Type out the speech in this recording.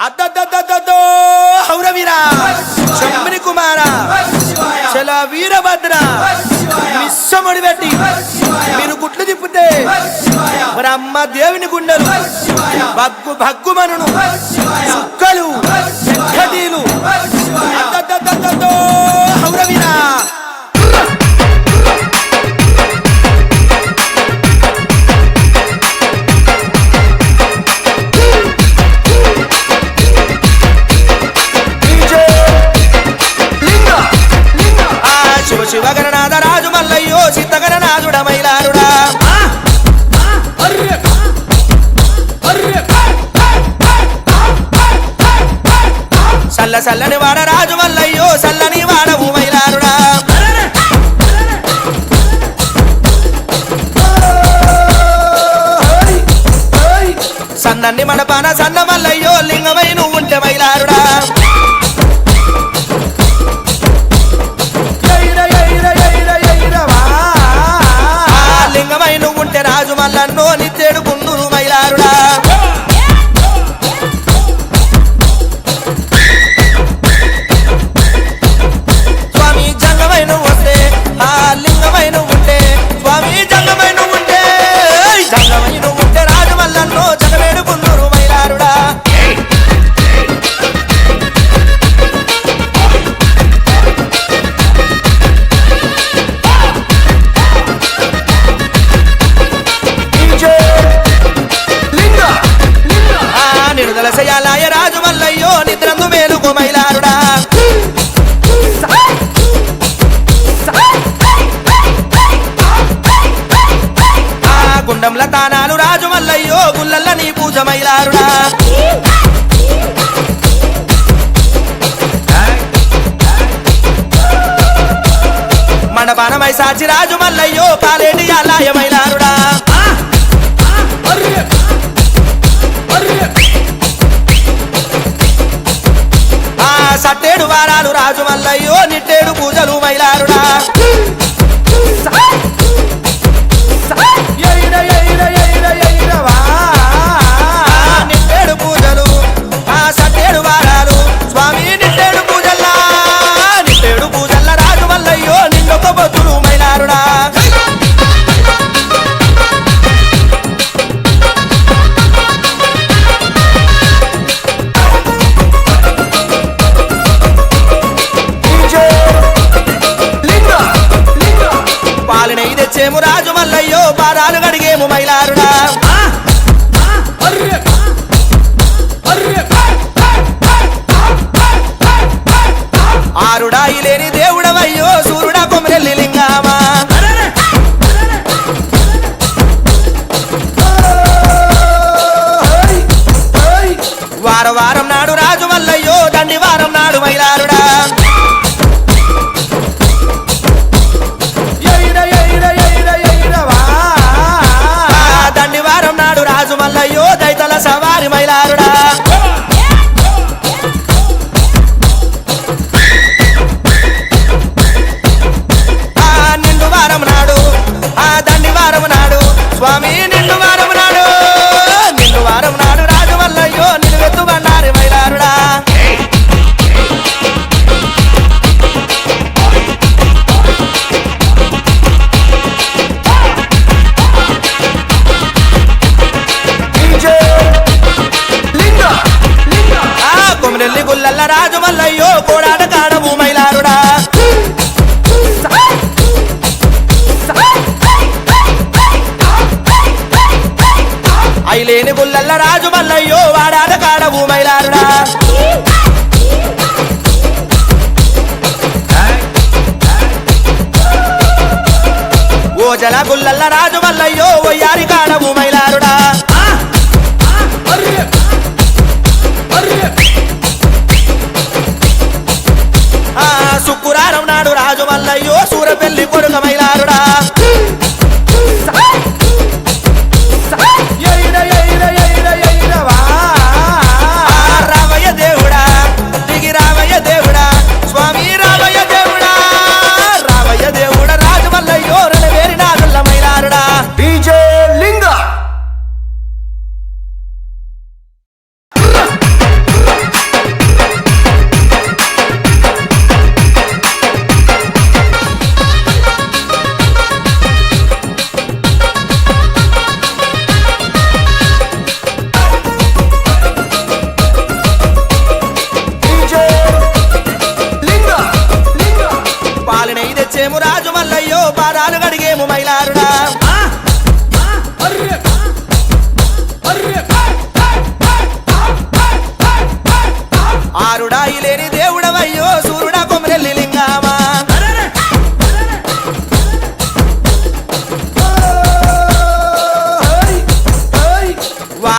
అద్దద్దద్దద్దో హౌరవీరా! శంభని కుమార! చల వీరభద్ర! విశ్వముడి పెట్టి మీరు గుట్లు తిప్పితే బ్రహ్మ దేవుని గుండెలు భగ్గు భగ్గుమనును సుక్కలు వల్ల సల్లని వాడ రాజు మల్లయ్యో సల్లని వాడ మైలారుడా సన్నన్ని మడపాన సన్న మల్లయ్యో లింగమై నువ్వు ఉంటే మైలారుడా. నీ మండపానమై సాచి రాజు మల్లయ్యో కాలేటి అల్లాయ మైలారుడా. ఆ సట్టేడు వారాలు రాజు మల్లయ్యో నిట్టేడు పూజలు పాలనై రాజు మల్లయ్యో పారాలు గడిగేము మైలారుడా. ఆరుడా లేని దేవుడమయ్యో సూర్యుడా కొమ్మరెల్లి లింగామా. వార వారం నాడు రాజు మల్లయ్యో దండి వారం నాడు మైలారుడా. కొమరెల్లి రాజు మల్లయ్యో కోడాట కాడము మైలారుడా. అయిలేని గుల్లల్ల రాజు మల్లయ్యో వాడాట కాడము మైలారుడా. ఓజల గుల్లల్ల రాజు మల్లయ్యో ఒయ్యారి కాడము మైలారుడా. మల్లయ్యో పాదాలు గడిగేము మైలారుడా. ఆరుడాయి లేని దేవుడవయ్యో